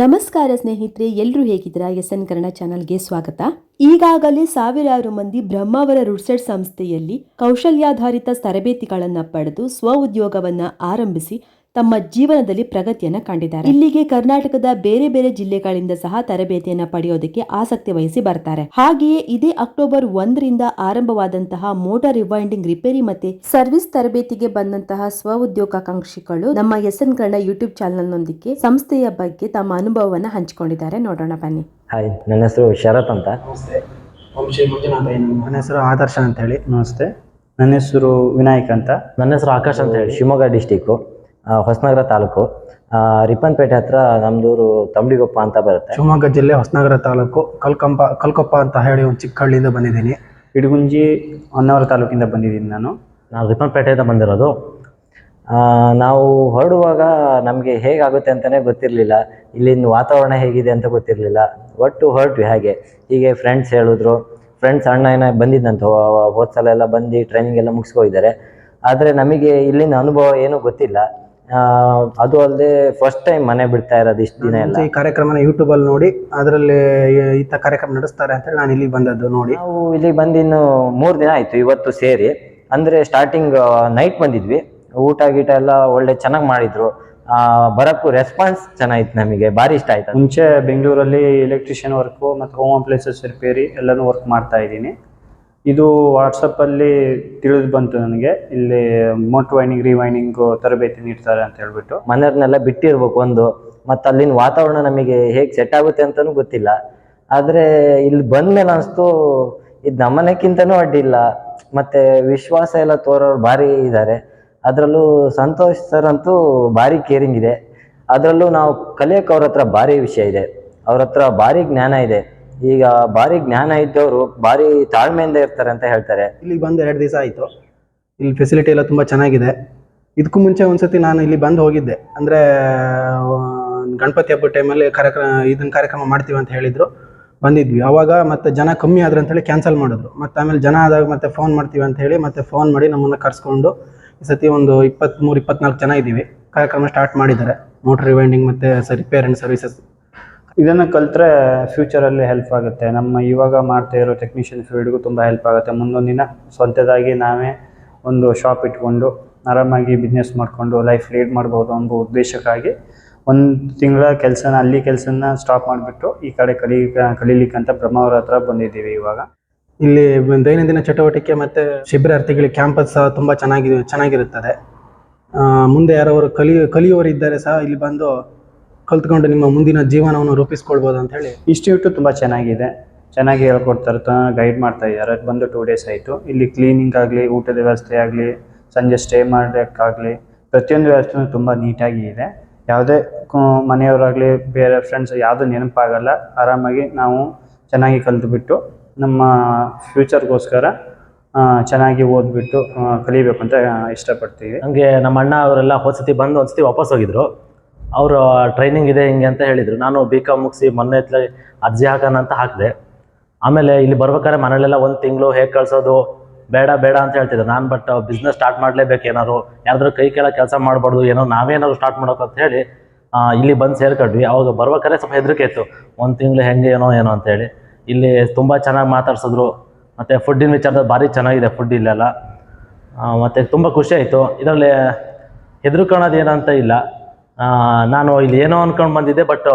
ನಮಸ್ಕಾರ ಸ್ನೇಹಿತರೆ ಎಲ್ಲರೂ ಹೇಗಿದ್ದೀರಾ? ಎಸ್ ಎನ್ ಕನ್ನಡ ಚಾನಲ್ಗೆ ಸ್ವಾಗತ. ಈಗಾಗಲೇ ಸಾವಿರಾರು ಮಂದಿ ಬ್ರಹ್ಮಾವರ ರುಡ್ಸೆಟ್ ಸಂಸ್ಥೆಯಲ್ಲಿ ಕೌಶಲ್ಯಾಧಾರಿತ ತರಬೇತಿಗಳನ್ನು ಪಡೆದು ಸ್ವ ಉದ್ಯೋಗವನ್ನ ಆರಂಭಿಸಿ ತಮ್ಮ ಜೀವನದಲ್ಲಿ ಪ್ರಗತಿಯನ್ನ ಕಂಡಿದ್ದಾರೆ. ಇಲ್ಲಿಗೆ ಕರ್ನಾಟಕದ ಬೇರೆ ಬೇರೆ ಜಿಲ್ಲೆಗಳಿಂದ ಸಹ ತರಬೇತಿಯನ್ನ ಪಡೆಯೋದಕ್ಕೆ ಆಸಕ್ತಿ ವಹಿಸಿ ಬರ್ತಾರೆ. ಹಾಗೆಯೇ ಇದೇ ಅಕ್ಟೋಬರ್ ಒಂದರಿಂದ ಆರಂಭವಾದಂತಹ ಮೋಟಾರ್ ರಿವೈಂಡಿಂಗ್ ರಿಪೇರಿ ಮತ್ತೆ ಸರ್ವಿಸ್ ತರಬೇತಿಗೆ ಬಂದಂತಹ ಸ್ವ ಉದ್ಯೋಗಾಕಾಂಕ್ಷಿಗಳು ನಮ್ಮ ಎಸ್ ಎನ್ ಕನ್ನಡ ಯೂಟ್ಯೂಬ್ ಚಾನೆಲ್ನೊಂದಿಗೆ ಸಂಸ್ಥೆಯ ಬಗ್ಗೆ ತಮ್ಮ ಅನುಭವವನ್ನ ಹಂಚಿಕೊಂಡಿದ್ದಾರೆ. ನೋಡೋಣ ಬನ್ನಿ. ಹಾಯ್ ನನ್ನ ಹೆಸರು ಶರತ್ ಅಂತ. ನನ್ನ ಹೆಸರು ಆದರ್ಶ ಅಂತ ಹೇಳಿ. ನಮಸ್ತೆ. ನನ್ನ ಹೆಸರು ವಿನಾಯಕ್ ಅಂತ. ನನ್ನ ಹೆಸರು ಆಕಾಶ್ ಅಂತ ಹೇಳಿ ಶಿವಮೊಗ್ಗ ಡಿಸ್ಟಿಕ್ಕು ಹೊಸನಗರ ತಾಲೂಕು. ರಿಪ್ಪನ್ಪೇಟೆ ಹತ್ರ ನಮ್ದೂರು ತಂಬಡಿಗೊಪ್ಪ ಅಂತ ಬರುತ್ತೆ. ಶಿವಮೊಗ್ಗ ಜಿಲ್ಲೆ ಹೊಸನಗರ ತಾಲೂಕು. ಕಲ್ಕಂಪ ಕಲ್ಕೊಪ್ಪ ಅಂತ ಹೇಳಿ ಒಂದು ಚಿಕ್ಕ ಹಳ್ಳಿಯಿಂದ ಬಂದಿದ್ದೀನಿ. ಇಡಗುಂಜಿ ಹೊನ್ನಾವರ ತಾಲೂಕಿಂದ ಬಂದಿದ್ದೀನಿ ನಾನು. ನಾವು ರಿಪ್ಪನ್ಪೇಟೆಯಿಂದ ಬಂದಿರೋದು. ಆ, ನಾವು ಹೊರಡುವಾಗ ನಮಗೆ ಹೇಗಾಗುತ್ತೆ ಅಂತಲೇ ಗೊತ್ತಿರಲಿಲ್ಲ. ಇಲ್ಲಿನ ವಾತಾವರಣ ಹೇಗಿದೆ ಅಂತ ಗೊತ್ತಿರಲಿಲ್ಲ. ಒಟ್ಟು ಹೊರಟ್ವಿ ಹಾಗೆ. ಹೀಗೆ ಫ್ರೆಂಡ್ಸ್ ಹೇಳಿದ್ರು. ಫ್ರೆಂಡ್ಸ್ ಅಣ್ಣ ಏನೋ ಬಂದಿದ್ದಂತ ಹೋದ ಸಲ ಎಲ್ಲ ಬಂದು ಟ್ರೈನಿಂಗ್ ಎಲ್ಲ ಮುಗಿಸ್ಕೊಂಡಿದ್ದಾರೆ ಆದರೆ ನಮಗೆ ಇಲ್ಲಿನ ಅನುಭವ ಏನೂ ಗೊತ್ತಿಲ್ಲ. ಅದು ಅಲ್ಲದೆ ಫಸ್ಟ್ ಟೈಮ್ ಮನೆ ಬಿಡ್ತಾ ಇರೋದು ಇಷ್ಟು ದಿನ ಎಲ್ಲ. ಈ ಕಾರ್ಯಕ್ರಮನ ಯೂಟ್ಯೂಬಲ್ಲಿ ನೋಡಿ ಅದರಲ್ಲಿ ಇಂಥ ಕಾರ್ಯಕ್ರಮ ನಡೆಸ್ತಾರೆ ಅಂತ ನಾನು ಇಲ್ಲಿಗೆ ಬಂದದ್ದು ನೋಡಿ. ನಾವು ಇಲ್ಲಿಗೆ ಬಂದಿನ್ನು ಮೂರು ದಿನ ಆಯ್ತು ಇವತ್ತು ಸೇರಿ. ಅಂದ್ರೆ ಸ್ಟಾರ್ಟಿಂಗ್ ನೈಟ್ ಬಂದಿದ್ವಿ. ಊಟ ಗೀಟ ಎಲ್ಲ ಒಳ್ಳೆ ಚೆನ್ನಾಗಿ ಮಾಡಿದ್ರು. ಆ, ಬರಕ್ಕೂ ರೆಸ್ಪಾನ್ಸ್ ಚೆನ್ನಾಗಿತ್ತು ನಮಗೆ ಭಾರಿ ಇಷ್ಟ ಆಯ್ತು ಮುಂಚೆ ಬೆಂಗಳೂರಲ್ಲಿ ಎಲೆಕ್ಟ್ರಿಷಿಯನ್ ವರ್ಕು ಮತ್ತು ಹೋಮ್ ಪ್ಲೇಸಸ್ ರಿಪೇರಿ ಎಲ್ಲನೂ ವರ್ಕ್ ಮಾಡ್ತಾ ಇದ್ದೀನಿ. ಇದು ವಾಟ್ಸಪ್ಪಲ್ಲಿ ತಿಳಿದು ಬಂತು ನನಗೆ. ಇಲ್ಲಿ ಮೋಟ್ ವೈನಿಂಗ್ ರಿವೈನಿಂಗ್ ತರಬೇತಿ ನೀಡ್ತಾರೆ ಅಂತ ಹೇಳ್ಬಿಟ್ಟು. ಮನೆಯವ್ರನ್ನೆಲ್ಲ ಬಿಟ್ಟಿರ್ಬೇಕು ಒಂದು. ಮತ್ತು ಅಲ್ಲಿನ ವಾತಾವರಣ ನಮಗೆ ಹೇಗೆ ಸೆಟ್ ಆಗುತ್ತೆ ಅಂತಲೂ ಗೊತ್ತಿಲ್ಲ. ಆದರೆ ಇಲ್ಲಿ ಬಂದಮೇಲೆ ಅನಿಸ್ತು, ಇದು ನಮ್ಮನೆಕ್ಕಿಂತನೂ ಅಡ್ಡಿಲ್ಲ. ಮತ್ತು ವಿಶ್ವಾಸ ಎಲ್ಲ ತೋರೋರು ಭಾರಿ ಇದ್ದಾರೆ ಅದರಲ್ಲೂ ಸಂತೋಷ್ ಸರ್ ಅಂತೂ ಭಾರಿ ಕೇರಿಂಗ್ ಇದೆ. ಅದರಲ್ಲೂ ನಾವು ಕಲಿಯೋಕೆ ಅವ್ರ ಹತ್ರ ಭಾರಿ ವಿಷಯ ಇದೆ. ಅವ್ರ ಹತ್ರ ಭಾರಿ ಜ್ಞಾನ ಇದೆ. ಈಗ ಭಾರಿ ಜ್ಞಾನ ಇದ್ದವರು ಭಾರಿ ತಾಳ್ಮೆಯಿಂದ ಇರ್ತಾರೆ ಅಂತ ಹೇಳ್ತಾರೆ. ಇಲ್ಲಿಗೆ ಬಂದು ಎರಡು ದಿವಸ ಆಯಿತು. ಇಲ್ಲಿ ಫೆಸಿಲಿಟಿ ಎಲ್ಲ ತುಂಬ ಚೆನ್ನಾಗಿದೆ. ಇದಕ್ಕೂ ಮುಂಚೆ ಒಂದ್ಸತಿ ನಾನು ಇಲ್ಲಿ ಬಂದು ಹೋಗಿದ್ದೆ. ಅಂದರೆ ಗಣಪತಿ ಹಬ್ಬದ ಟೈಮಲ್ಲಿ ಕಾರ್ಯಕ್ರಮ ಇದನ್ನ ಕಾರ್ಯಕ್ರಮ ಮಾಡ್ತೀವಿ ಅಂತ ಹೇಳಿದರು. ಬಂದಿದ್ವಿ. ಅವಾಗ ಮತ್ತೆ ಜನ ಕಮ್ಮಿ ಆದ್ರೆ ಅಂತೇಳಿ ಕ್ಯಾನ್ಸಲ್ ಮಾಡಿದ್ರು. ಮತ್ತೆ ಆಮೇಲೆ ಜನ ಆದಾಗ ಮತ್ತೆ ಫೋನ್ ಮಾಡ್ತೀವಿ ಅಂತ ಹೇಳಿ ಮತ್ತೆ ಫೋನ್ ಮಾಡಿ ನಮ್ಮನ್ನು ಕರೆಸ್ಕೊಂಡು ಈ ಸತಿ ಒಂದು ಇಪ್ಪತ್ತ್ಮೂರು ಇಪ್ಪತ್ನಾಲ್ಕು ಜನ ಇದ್ದೀವಿ. ಕಾರ್ಯಕ್ರಮ ಸ್ಟಾರ್ಟ್ ಮಾಡಿದ್ದಾರೆ. ಮೋಟರ್ ರಿವೈಂಡಿಂಗ್ ಮತ್ತು ರಿಪೇರ್ ಆ್ಯಂಡ್ ಸರ್ವಿಸಸ್ ಇದನ್ನು ಕಲ್ತ್ರೆ ಫ್ಯೂಚರಲ್ಲಿ ಹೆಲ್ಪ್ ಆಗುತ್ತೆ. ನಮ್ಮ ಇವಾಗ ಮಾಡ್ತಾ ಇರೋ ಟೆಕ್ನಿಷಿಯನ್ ಫೀಲ್ಡ್ಗೂ ತುಂಬ ಹೆಲ್ಪ್ ಆಗುತ್ತೆ. ಮುಂದೊಂದು ದಿನ ಸ್ವಂತದಾಗಿ ನಾವೇ ಒಂದು ಶಾಪ್ ಇಟ್ಕೊಂಡು, ಆರಾಮಾಗಿ ಬಿಸ್ನೆಸ್ ಮಾಡಿಕೊಂಡು ಲೈಫ್ ಲೀಡ್ ಮಾಡ್ಬೋದು ಅನ್ನೋ ಉದ್ದೇಶಕ್ಕಾಗಿ ಒಂದು ತಿಂಗಳ ಕೆಲಸನ, ಅಲ್ಲಿ ಕೆಲಸನ ಸ್ಟಾಪ್ ಮಾಡಿಬಿಟ್ಟು ಈ ಕಡೆ ಕಲಿ ಕಲೀಲಿಕ್ಕಂತ ಬ್ರಹ್ಮಾವರ ಹತ್ರ ಬಂದಿದ್ದೀವಿ ಇವಾಗ. ಇಲ್ಲಿ ದೈನಂದಿನ ಚಟುವಟಿಕೆ ಮತ್ತು ಶಿಬಿರಾರ್ಥಿಗಳಿಗೆ ಕ್ಯಾಂಪಸ್ ಸಹ ತುಂಬ ಚೆನ್ನಾಗಿ, ಚೆನ್ನಾಗಿರುತ್ತದೆ. ಮುಂದೆ ಯಾರವರು ಕಲಿ ಕಲಿಯೋರು ಇದ್ದಾರೆ ಸಹ ಇಲ್ಲಿ ಬಂದು ಕಲ್ತ್ಕೊಂಡು ನಿಮ್ಮ ಮುಂದಿನ ಜೀವನವನ್ನು ರೂಪಿಸ್ಕೊಳ್ಬೋದು ಅಂತ ಹೇಳಿ. ಇನ್ಸ್ಟಿಟ್ಯೂಟ್ ತುಂಬ ಚೆನ್ನಾಗಿದೆ. ಚೆನ್ನಾಗಿ ಹೇಳ್ಕೊಡ್ತಾರೆ ಗೈಡ್ ಮಾಡ್ತಾ ಇದ್ದಾರೆ. ಬಂದು ಟೂ ಡೇಸ್ ಆಯಿತು. ಇಲ್ಲಿ ಕ್ಲೀನಿಂಗ್ ಆಗಲಿ ಊಟದ ವ್ಯವಸ್ಥೆ ಆಗಲಿ ಸಂಜೆ ಸ್ಟೇ ಮಾಡೋಕ್ಕಾಗಲಿ ಪ್ರತಿಯೊಂದು ವ್ಯವಸ್ಥೆನೂ ತುಂಬ ನೀಟಾಗಿ ಇದೆ. ಯಾವುದೇ ಮನೆಯವರಾಗಲಿ ಬೇರೆ ಫ್ರೆಂಡ್ಸ್ ಯಾವುದು ನೆನಪಾಗಲ್ಲ. ಆರಾಮಾಗಿ ನಾವು ಚೆನ್ನಾಗಿ ಕಲಿತುಬಿಟ್ಟು ನಮ್ಮ ಫ್ಯೂಚರ್ಗೋಸ್ಕರ ಆ, ಚೆನ್ನಾಗಿ ಓದ್ಬಿಟ್ಟು ಕಲಿಬೇಕು ಅಂತ ಇಷ್ಟಪಡ್ತೀವಿ. ಹಂಗೆ ನಮ್ಮ ಅಣ್ಣ ಅವರೆಲ್ಲ ಹೋದ್ಸತಿ ಬಂದು ಒಂದ್ಸತಿ ವಾಪಸ್ ಹೋಗಿದ್ರು. ಅವರು ಟ್ರೈನಿಂಗ್ ಇದೆ ಹಿಂಗೆ ಅಂತ ಹೇಳಿದರು. ನಾನು ಬಿ ಕಾಮ್ ಮುಗಿಸಿ ಮೊನ್ನೆ ಅರ್ಜಿ ಹಾಕೋಣ ಅಂತ ಹಾಕಿದೆ. ಆಮೇಲೆ ಇಲ್ಲಿ ಬರ್ಬೇಕಾದ್ರೆ ಮನೇಲೆಲ್ಲ ಒಂದು ತಿಂಗಳು ಹೇಗೆ ಕಳಿಸೋದು? ಬೇಡ ಬೇಡ ಅಂತ ಹೇಳ್ತಿದ್ರು. ನಾನು ಬಟ್ ಬಿಸ್ನೆಸ್ ಸ್ಟಾರ್ಟ್ ಮಾಡಲೇಬೇಕು ಏನಾದ್ರು? ಯಾರಾದರೂ ಕೈ ಕೆಳ ಕೆಲಸ ಮಾಡಬಾರ್ದು, ಏನೋ ನಾವೇನಾದ್ರು ಸ್ಟಾರ್ಟ್ ಮಾಡೋಕೆ ಅಂತ ಹೇಳಿ ಇಲ್ಲಿ ಬಂದು ಸೇರ್ಕೊಂಡ್ವಿ ಅವಾಗ ಬರ್ಬೇಕಾದ್ರೆ ಸ್ವಲ್ಪ ಹೆದರಿಕೆ ಇತ್ತು. ಒಂದು ತಿಂಗಳು ಹೆಂಗೆ ಏನೋ ಏನೋ ಅಂತೇಳಿ ಇಲ್ಲಿ ತುಂಬ ಚೆನ್ನಾಗಿ ಮಾತಾಡ್ಸಿದ್ರು. ಮತ್ತು ಫುಡ್ಡಿನ ವಿಚಾರದಲ್ಲಿ ಭಾರಿ ಚೆನ್ನಾಗಿದೆ ಫುಡ್ ಇಲ್ಲೆಲ್ಲ. ಮತ್ತು ತುಂಬ ಖುಷಿ ಆಯಿತು. ಇದರಲ್ಲಿ ಹೆದರ್ಕೊಳ್ಳೋದು ಏನಂತ ಇಲ್ಲ. ನಾನು ಇಲ್ಲಿ ಏನೋ ಅನ್ಕೊಂಡು ಬಂದಿದ್ದೆ ಬಟ್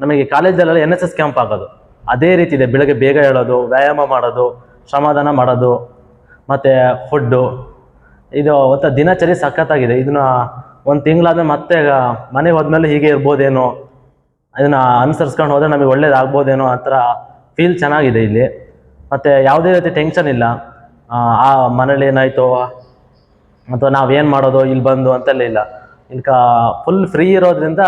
ನಮಗೆ ಕಾಲೇಜಲ್ಲೆಲ್ಲ ಎನ್ ಎಸ್ ಎಸ್ ಕ್ಯಾಂಪ್ ಆಗೋದು. ಅದೇ ರೀತಿ ಇದೆ ಬೆಳಗ್ಗೆ ಬೇಗ ಹೇಳೋದು ವ್ಯಾಯಾಮ ಮಾಡೋದು ಶ್ರಮದಾನ ಮಾಡೋದು ಮತ್ತು ಫುಡ್ಡು ಇದು ಒಂಥರ ದಿನಚರಿ ಸಖತ್ತಾಗಿದೆ. ಇದನ್ನ ಒಂದು ತಿಂಗಳಾದ್ರೆ ಮತ್ತೆ ಮನೆಗೆ ಹೋದ್ಮೇಲೆ ಹೀಗೆ ಇರ್ಬೋದೇನೋ ಇದನ್ನ ಅನುಸರಿಸ್ಕೊಂಡು ಹೋದರೆ ನಮಗೆ ಒಳ್ಳೇದಾಗ್ಬೋದೇನೋ ಆ ಥರ ಫೀಲ್ ಚೆನ್ನಾಗಿದೆ ಇಲ್ಲಿ. ಮತ್ತು ಯಾವುದೇ ರೀತಿ ಟೆನ್ಷನ್ ಇಲ್ಲ. ಆ, ಮನೇಲಿ ಏನಾಯಿತು ಅಥವಾ ನಾವೇನು ಮಾಡೋದು ಇಲ್ಲಿ ಬಂದು ಅಂತೆಲ್ಲ ಇಲ್ಲ. ಇಲ್ಲಿ ಫುಲ್ ಫ್ರೀ ಇರೋದ್ರಿಂದ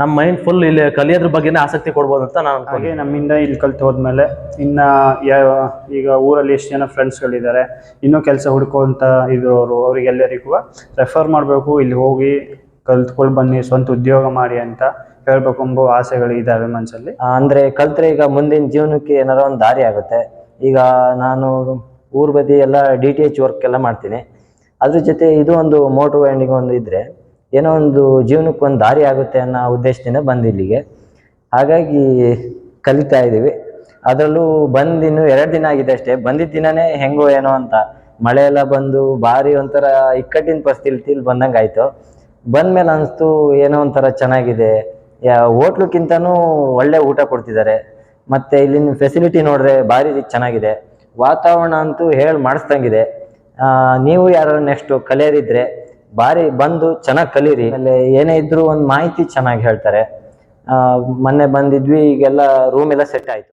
ನಮ್ಮ ಮೈಂಡ್ ಫುಲ್ ಇಲ್ಲಿ ಕಲಿಯೋದ್ರ ಬಗ್ಗೆನೇ ಆಸಕ್ತಿ ಕೊಡ್ಬೋದು ಅಂತ ನಾನು ಹಾಗೆ ನಮ್ಮಿಂದ ಇಲ್ಲಿ ಕಲ್ತು ಹೋದ್ಮೇಲೆ ಇನ್ನು ಈಗ ಊರಲ್ಲಿ ಎಷ್ಟು ಜನ ಫ್ರೆಂಡ್ಸ್ಗಳಿದ್ದಾರೆ ಇನ್ನೂ ಕೆಲಸ ಹುಡ್ಕೋಂತ ಇರೋರು ಅವರಿಗೆಲ್ಲರಿಗೂ ರೆಫರ್ ಮಾಡಬೇಕು ಇಲ್ಲಿ ಹೋಗಿ ಕಲ್ತ್ಕೊಂಡು ಬನ್ನಿ ಸ್ವಂತ ಉದ್ಯೋಗ ಮಾಡಿ ಅಂತ ಹೇಳ್ಬೇಕು ಎಂಬ ಆಸೆಗಳು ಇದ್ದಾವೆ ಮನಸ್ಸಲ್ಲಿ ಅಂದರೆ ಅಂದ್ರೆ ಕಲ್ತ್ರೆ ಈಗ ಮುಂದಿನ ಜೀವನಕ್ಕೆ ಏನಾರ ಒಂದು ದಾರಿ ಆಗುತ್ತೆ. ಈಗ ನಾನು ಊರ್ ಬದಿ ಎಲ್ಲ ಡಿ ಟಿ ಎಚ್ ವರ್ಕ್ ಎಲ್ಲ ಮಾಡ್ತೀನಿ. ಅದ್ರ ಜೊತೆ ಇದು ಒಂದು ಮೋಟ್ರ್ ವೈಂಡಿಂಗ್ ಒಂದು ಇದ್ರೆ ಏನೋ ಒಂದು ಜೀವನಕ್ಕೆ ಒಂದು ದಾರಿ ಆಗುತ್ತೆ ಅನ್ನೋ ಉದ್ದೇಶದಿಂದ ಬಂದು ಇಲ್ಲಿಗೆ. ಹಾಗಾಗಿ ಕಲಿತಾ ಇದ್ದೀವಿ. ಅದರಲ್ಲೂ ಬಂದು ಇನ್ನು ಎರಡು ದಿನ ಆಗಿದೆ ಅಷ್ಟೇ. ಬಂದಿದ್ದ ದಿನನೇ ಹೆಂಗೋ ಏನೋ ಅಂತ. ಮಳೆ ಎಲ್ಲ ಬಂದು ಭಾರಿ ಒಂಥರ ಇಕ್ಕಟ್ಟಿನ ಪರಿಸ್ಥಿತಿಲಿ ಬಂದಂಗೆ ಆಯಿತು. ಬಂದ್ಮೇಲೆ ಅನಿಸ್ತು ಏನೋ ಒಂಥರ ಚೆನ್ನಾಗಿದೆ. ಯಾ, ಹೋಟ್ಲಕ್ಕಿಂತನೂ ಒಳ್ಳೆ ಊಟ ಕೊಡ್ತಿದ್ದಾರೆ. ಮತ್ತು ಇಲ್ಲಿನ ಫೆಸಿಲಿಟಿ ನೋಡಿದ್ರೆ ಭಾರಿ ಚೆನ್ನಾಗಿದೆ. ವಾತಾವರಣ ಅಂತೂ ಹೇಳಿ ಮಾಡಿಸ್ದಂಗಿದೆ. ನೀವು ಯಾರು ನೆಕ್ಸ್ಟು ಕಲಿಯೋರಿದ್ರೆ ಭಾರಿ ಬಂದು ಚೆನ್ನಾಗಿ ಕಲೀರಿ. ಆಮೇಲೆ ಏನೇ ಇದ್ರೂ ಒಂದು ಮಾಹಿತಿ ಚೆನ್ನಾಗಿ ಹೇಳ್ತಾರೆ. ಮೊನ್ನೆ ಬಂದಿದ್ವಿ, ಈಗೆಲ್ಲ ರೂಮ್ ಎಲ್ಲ ಸೆಟ್ ಆಯಿತು.